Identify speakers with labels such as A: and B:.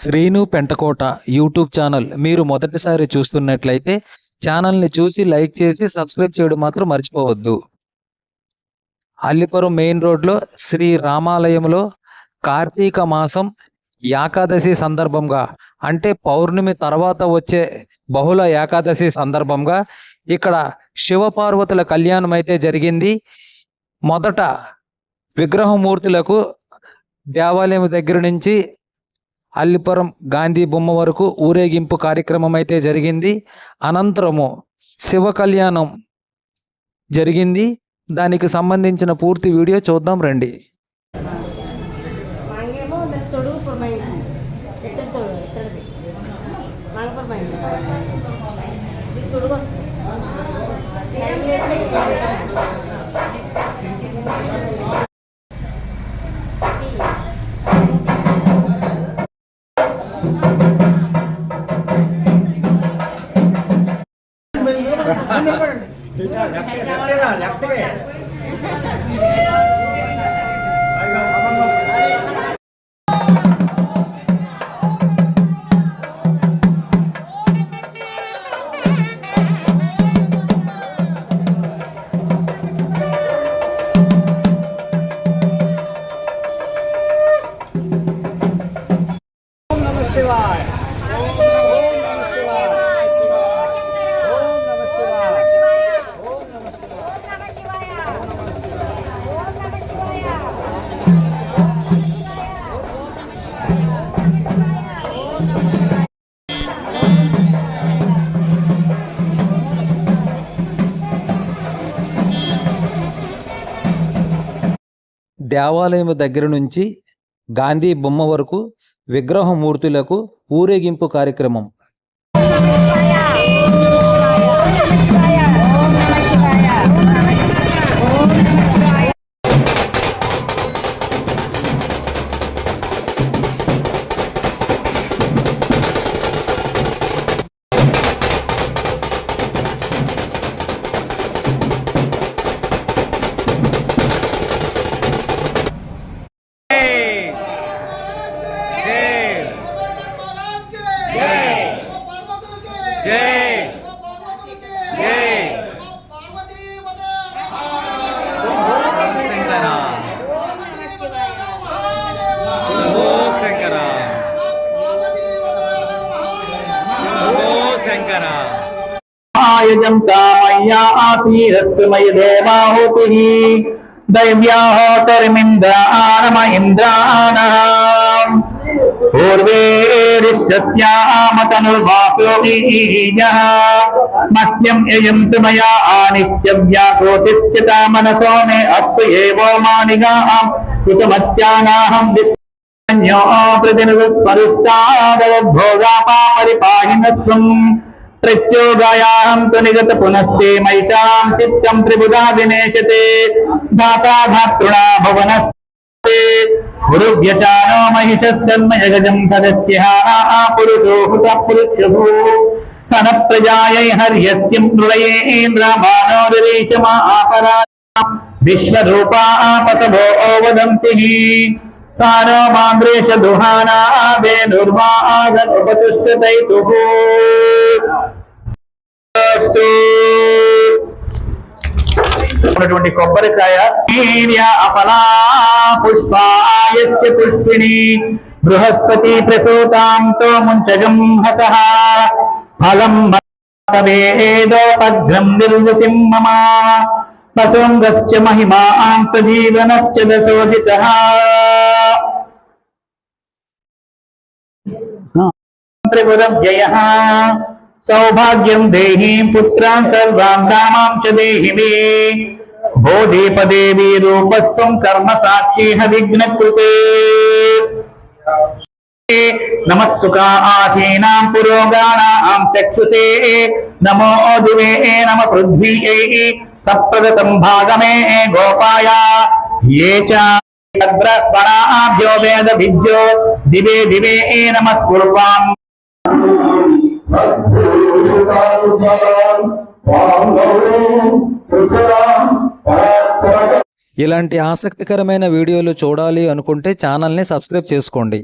A: Srinu Pentakota YouTube channel. మీరు మొదటిసారి చూస్తున్నట్లయితే ఛానల్ని చూసి లైక్ చేసి సబ్స్క్రైబ్ చేయడం మాత్రం మర్చిపోవద్దు. అల్లిపురం మెయిన్ రోడ్లో శ్రీ రామాలయంలో కార్తీక మాసం ఏకాదశి సందర్భంగా అంటే పౌర్ణమి తర్వాత వచ్చే బహుళ ఏకాదశి సందర్భంగా ఇక్కడ శివపార్వతుల కళ్యాణం అయితే జరిగింది. మొదట విగ్రహమూర్తులకు దేవాలయం దగ్గర నుంచి అల్లిపురం గాంధీ బొమ్మ వరకు ఊరేగింపు కార్యక్రమం అయితే జరిగింది. అనంతరము శివ కళ్యాణం జరిగింది. దానికి సంబంధించిన పూర్తి వీడియో చూద్దాం రండి.
B: తొడుగు?
C: Bye.
A: దేవాలయం దగ్గర నుంచి గాంధీ బొమ్మ వరకు విగ్రహమూర్తులకు ఊరేగింపు కార్యక్రమం.
D: यजं कामय्या आसीरस्तुमयि देवाहुतिः दैव्याहोतर्मिन्द्र आनम इन्द्राणः पूर्वेरिष्टस्यामतनुर्वासोऽः मह्यं यजन्तु मया आनित्यव्याकोतिष्ठिता मनसो मे अस्तु एवो मानिगां कृतमत्यानाहं प्रतिनिस्परुष्टादभोगापा परिपाहिनत्वम् प्रत्योगायाहं तु निगत पुनस्ते मैषां चित्तं त्रिबुधा विनेशते। धाता धातृणा भुवनस्ते। गुरुव्यचानो महिषस्तन्म जगजं सदस्यः पुरुषो हुतः पुरुषभू। सनप्रजायै हर्यस्यं मृळयेन्द्रमानोदरीशमा आपरा विश्वरूपा आपतभो वदन्ति సారామాంబ్రేష దుహానా వేణుర్వాగనుపతిష్టతైతు ఉన్నటువంటి కొబ్బరికాయ అఫలా పుష్పాయ పుష్పిణి బృహస్పతి ప్రసూతాంతో ముంచగం హస ఫలం వేదోపగ్రం నిర్వృతిం మమా. పశుంగశ్చ మహిమాం సజీవనశ్చ దశోదిశः త్రిపురం సౌభాగ్యం దేహి పుత్రాన్ సర్వాన్ కామాం చ దేహి మే బోధీపదేవీ రూపస్థం కర్మ సాక్షిహ విఘ్నకృతే నమస్సుకా సుఖాసీనాం పురోగాణాం చక్షుసే నమో దివే నమ పృథ్వీ సప్త సంభాగమే గోపాయ ఏ చ వేద విద్యో దివే దివే నమస్కుర్వాం
A: ఇలాంటి ఆసక్తికరమైన వీడియోలు చూడాలి అనుకుంటే ఛానల్ని సబ్స్క్రైబ్ చేసుకోండి.